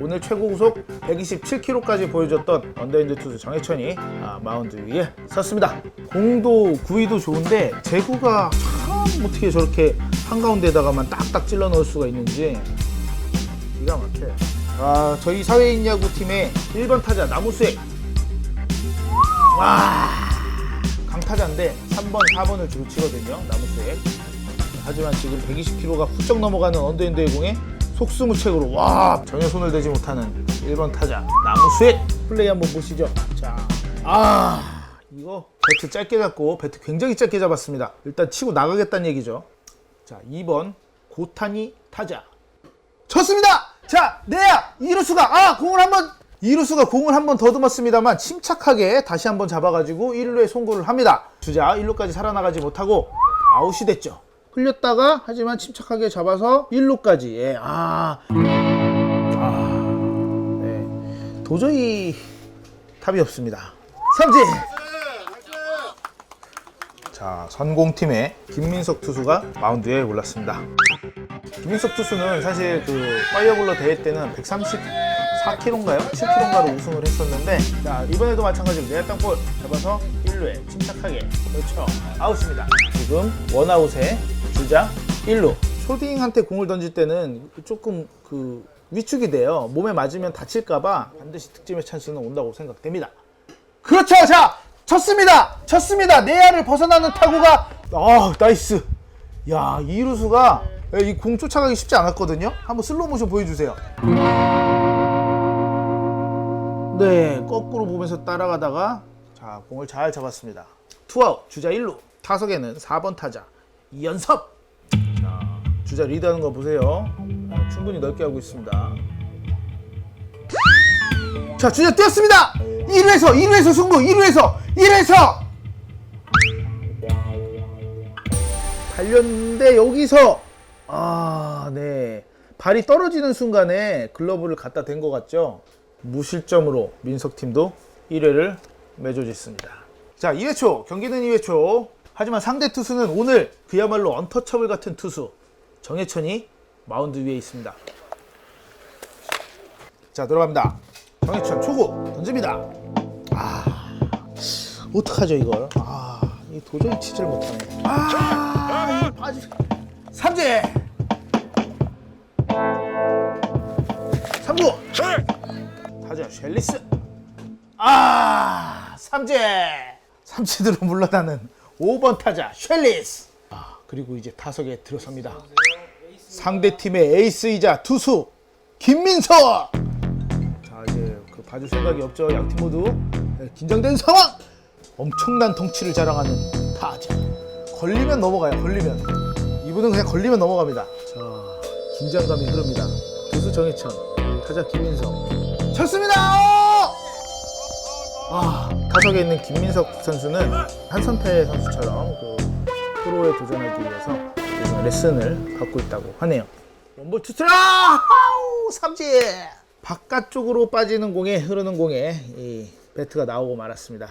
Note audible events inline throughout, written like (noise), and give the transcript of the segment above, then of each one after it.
오늘 최고 구속 127km까지 보여줬던 언더핸드 투수 정해천이 아, 마운드 위에 섰습니다. 공도 구위도 좋은데 제구가 참 어떻게 저렇게 한가운데다가만 딱딱 찔러 넣을 수가 있는지 기가 막혀요. 아, 저희 사회인 야구 팀의 1번 타자 나무수액. 와, 강타자인데 3번, 4번을 주로 치거든요. 나무수액. 하지만 지금 120km가 훌쩍 넘어가는 언더핸드의 공에 속수무책으로 와 전혀 손을 대지 못하는 1번 타자 나무수액 플레이 한번 보시죠. 자, 아 이거 배트 짧게 잡고 배트 굉장히 짧게 잡았습니다. 일단 치고 나가겠다는 얘기죠. 자, 2번 고타니 타자. 쳤습니다. 자, 내야 이루수가 아 공을 한번 이루수가 공을 한번 더듬었습니다만 침착하게 다시 한번 잡아가지고 1루에 송구를 합니다. 주자 1루까지 살아나가지 못하고 아웃이 됐죠. 흘렸다가 하지만 침착하게 잡아서 1루까지. 예, 아, 아, 네, 도저히 답이 없습니다. 삼진. 자, 선공팀의 김민석 투수가 마운드에 올랐습니다. 김민석 투수는 사실 그 파이어볼러 대회 때는 134kg인가요? 7kg인가로 우승을 했었는데 자 이번에도 마찬가지로 내야 땅볼 잡아서 1루에 침착하게 그렇죠 아웃입니다 지금 원아웃에 주자 1루. 쇼딩한테 공을 던질 때는 조금 그 위축이 돼요. 몸에 맞으면 다칠까봐 반드시 득점의 찬스는 온다고 생각됩니다. 그렇죠. 자 쳤습니다. 쳤습니다. 내야를 벗어나는 타구가 아 나이스. 야 이루수가 이 공 쫓아가기 쉽지 않았거든요. 한번 슬로우 모션 보여주세요. 네, 거꾸로 보면서 따라가다가 자 공을 잘 잡았습니다. 투아웃 주자 1루 타석에는 4번 타자 이연섭. 자 주자 리드하는 거 보세요. 아, 충분히 넓게 하고 있습니다. 자 주자 뛰었습니다. 1루에서 1루에서 승부 1루에서 1루에서 달렸는데 여기서 아, 네. 발이 떨어지는 순간에 글러브를 갖다 댄 것 같죠? 무실점으로 민석 팀도 1회를 맺어짓습니다. 자, 2회 초. 경기는 2회 초. 하지만 상대 투수는 오늘 그야말로 언터처블 같은 투수 정해천이 마운드 위에 있습니다. 자, 들어갑니다. 정해천 초구 던집니다. 아, 어떡하죠, 이걸? 아, 이 도저히 치질 못하네. 아, 빠지. 삼진! 삼구! 타자 셸리스! 아! 삼진! 삼진으로 물러나는 5번 타자 셸리스! 아, 그리고 이제 타석에 들어섭니다. 상대팀의 에이스이자 투수 김민석! 자, 이제 그 봐줄 생각이 없죠. 양팀 모두 네, 긴장된 상황! 엄청난 덩치를 자랑하는 타자. 걸리면 넘어가요. 걸리면. 이분은 그냥 걸리면 넘어갑니다. 자, 긴장감이 흐릅니다. 투수 정해천, 타자 김민석. 쳤습니다! 아, 타석에 있는 김민석 선수는 한선태 선수처럼 그 프로에 도전하기 위해서 레슨을 받고 있다고 하네요. 원볼 투스라! 아우, 삼진! 바깥쪽으로 빠지는 공에 흐르는 공에 이 배트가 나오고 말았습니다.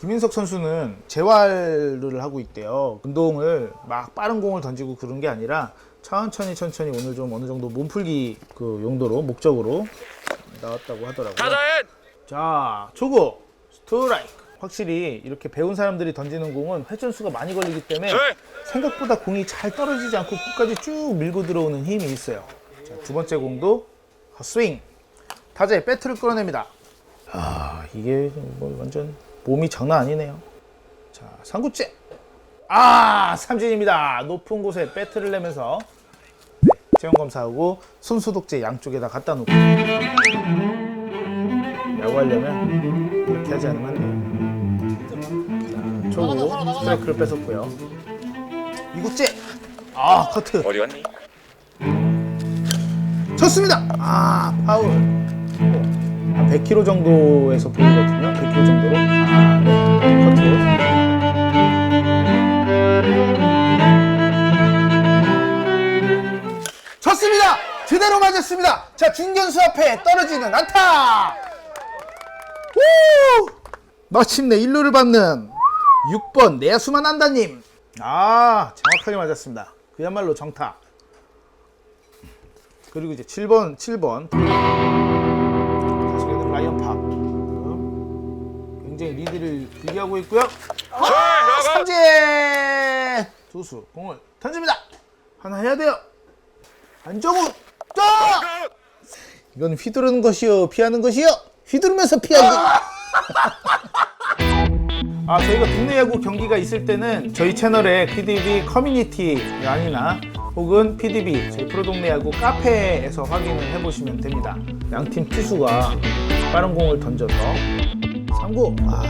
김민석 선수는 재활을 하고 있대요. 운동을 막 빠른 공을 던지고 그런 게 아니라 천천히 천천히 오늘 좀 어느 정도 몸풀기 그 용도로 목적으로 나왔다고 하더라고요. 자, 초구 스트라이크. 확실히 이렇게 배운 사람들이 던지는 공은 회전수가 많이 걸리기 때문에 네. 생각보다 공이 잘 떨어지지 않고 끝까지 쭉 밀고 들어오는 힘이 있어요. 자, 두 번째 공도 스윙. 타자의 배트를 끌어냅니다. 아, 이게 뭐 완전 몸이 장난 아니네요. 자, 삼구째. 아, 삼진입니다. 높은 곳에 배트를 내면서 네, 체형 검사하고 손소독제 양쪽에다 갖다 놓고 야구 하려면 이렇게 하지 않으면 안 돼요. 자, 초구 스트라이크를 뺏었고요. 이구째. 아, 커트. 어디 갔니? 쳤습니다. 아 파울. 한 100km 정도에서 보이거든요. 100km 정도로. 아, 네. 커트. 쳤습니다. 제대로 맞았습니다. 자 중견수 앞에 떨어지는 안타. 우! 마침내 1루를 받는 6번 내야수만 한다님. 아 정확하게 맞았습니다. 그야말로 정타. 그리고 이제 7번, 7번. 다시게는 라이언 팍. 굉장히 리드를 길게 하고 있고요. 아, 삼진! 투수 공을 던집니다. 하나 해야 돼요. 안정우 또! 이건 휘두르는 것이요, 피하는 것이요. 휘두르면서 피하기. (laughs) 아, 저희가 국내 야구 경기가 있을 때는 저희 채널에 PDB 커뮤니티란이나 혹은 PDB 저희 프로동네 야구 카페에서 확인을 해보시면 됩니다. 양팀 투수가 빠른 공을 던져서 3구 아,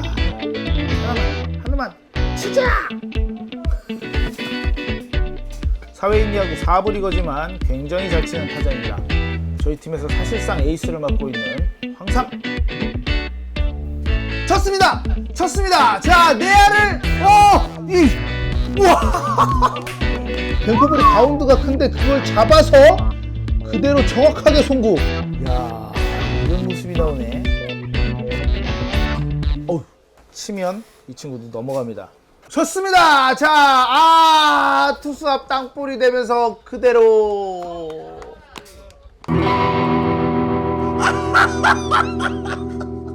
하나만 하나만 치자! 사회인 야구 4부 리거지만 굉장히 잘 치는 타자입니다. 저희 팀에서 사실상 에이스를 맡고 있는 황삼 쳤습니다. 쳤습니다. 자, 내야를 어, 이 우와. (laughs) 벤커볼이 바운드가 큰데 그걸 잡아서 그대로 정확하게 송구. 야, 이런 모습이 나오네. 어, 치면 이 친구도 넘어갑니다. 좋습니다. 자, 아, 투수 앞 땅볼이 되면서 그대로. (laughs)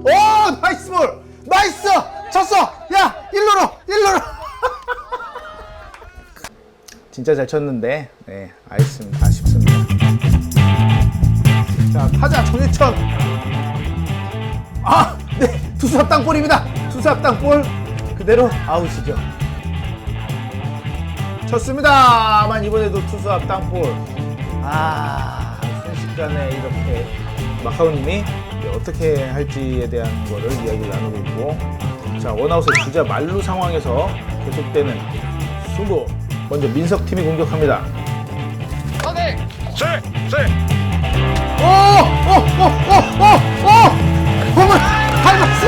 오, 나이스 볼! 나이스! 쳤어! 야, 일로로! 일로로! (laughs) 진짜 잘 쳤는데, 네, 아쉽습니다. 아쉽습니다. 자, 타자 정해천. 아, 네, 투수 앞 땅볼입니다. 투수 앞 땅볼 그대로 아웃이죠. 쳤습니다만 이번에도 투수 앞 땅볼. 아, 순식간에 이렇게 마카오님이 어떻게 할지에 대한 거를 이야기를 나누고 있고 자 원아웃의 주자 만루 상황에서 계속되는 승부 먼저 민석 팀이 공격합니다. 세! 세! 오! 오! 오! 오! 오! 오! 공을 밟았어!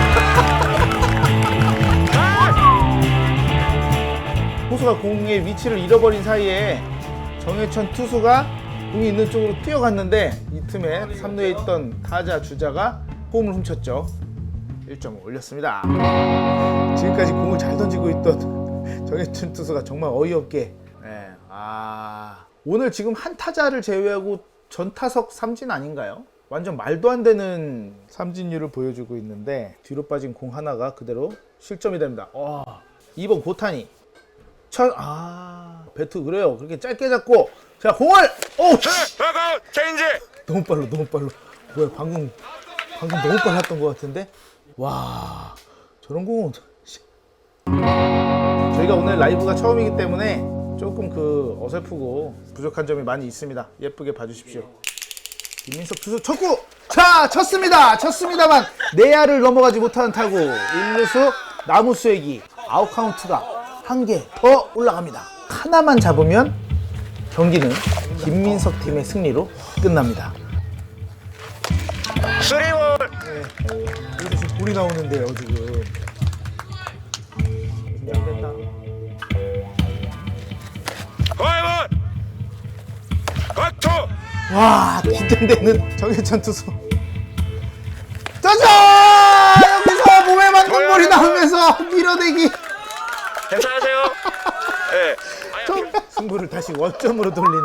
호수가 공의 위치를 잃어버린 사이에 정해천 투수가 공이 있는 쪽으로 뛰어갔는데 이 틈에 3루에 있던 타자 주자가 홈을 훔쳤죠. 1점을 올렸습니다. 지금까지 공을 잘 던지고 있던 (laughs) 정해천 투수가 정말 어이없게 예, 아 오늘 지금 한 타자를 제외하고 전 타석 삼진 아닌가요? 완전 말도 안 되는 삼진율을 보여주고 있는데 뒤로 빠진 공 하나가 그대로 실점이 됩니다. 와, 2번 고타니 첫, 아, 배트 그래요. 그렇게 짧게 잡고, 자, 공을! 오! 세! 다가웃! 체인지! 너무 빨라, 너무 빨라. 뭐야, 방금, 방금 너무 빨랐던 것 같은데? 와, 저런 공은. 씨. 저희가 오늘 라이브가 처음이기 때문에 조금 그 어설프고 부족한 점이 많이 있습니다. 예쁘게 봐주십시오. 김민석 투수 쳤고, 자, 쳤습니다. 쳤습니다만, 내야를 넘어가지 못하는 타구. 1루수 나무 쐐기. 아웃 카운트가 한 개 더 올라갑니다. 하나만 잡으면 경기는 김민석 팀의 승리로 끝납니다. 쓰리볼! 여기서 지금 볼이 나오는데요, 지금. 화이번! 각투! 와, 긴장되는 정해찬 투수. 짜잔! 여기서 몸에 맞는 볼이 나오면서 밀어내기. 괜찮으세요? (laughs) 예. 승부를 다시 원점으로 돌리는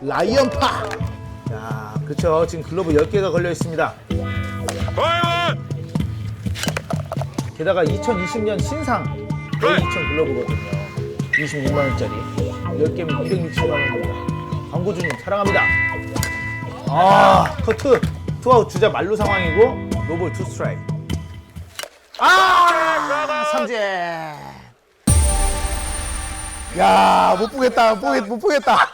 라이언파. 자, 그쵸. 지금 글러브 10개가 걸려 있습니다. 게다가 2020년 신상 A2000 글러브거든요. 26만 원짜리. 10개면 260만 원입니다. 광고주님 사랑합니다. 아, 커트. 투아웃 주자 만루 상황이고, 노볼 투 스트라이크. 아! 삼진. 야, 못 보겠다. 못 보겠, 못 보겠다.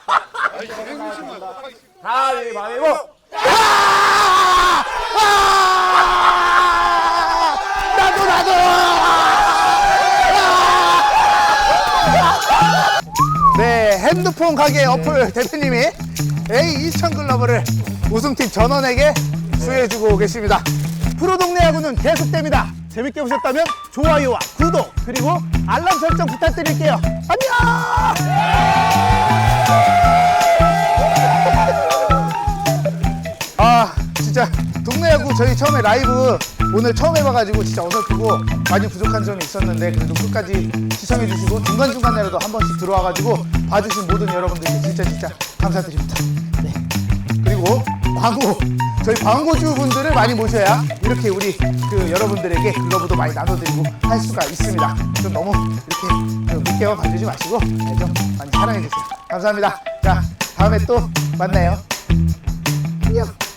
가위바위보. 아! 아! 나도 나도. 네, 핸드폰 가게 어플 대표님이 A2000 글러브를 우승팀 전원에게 수여해주고 계십니다. 프로 동네 야구는 계속됩니다. 재밌게 보셨다면 좋아요와 구독 그리고 알람 설정 부탁드릴게요. 안녕! 아 진짜 동네 야구 저희 처음에 라이브 오늘 처음 해봐가지고 진짜 어설프고 많이 부족한 점이 있었는데 그래도 끝까지 시청해주시고 중간중간에라도 한 번씩 들어와가지고 봐주신 모든 여러분들께 진짜 진짜 감사드립니다. 네. 그리고 광고 저희 광고주 분들을 많이 모셔야 이렇게 우리 그 여러분들에게 글러브도 많이 나눠드리고 할 수가 있습니다. 좀 너무 이렇게 그 묵게만 만들지 마시고 네, 좀 많이 사랑해 주세요. 감사합니다. 자 다음에 또 만나요. 안녕.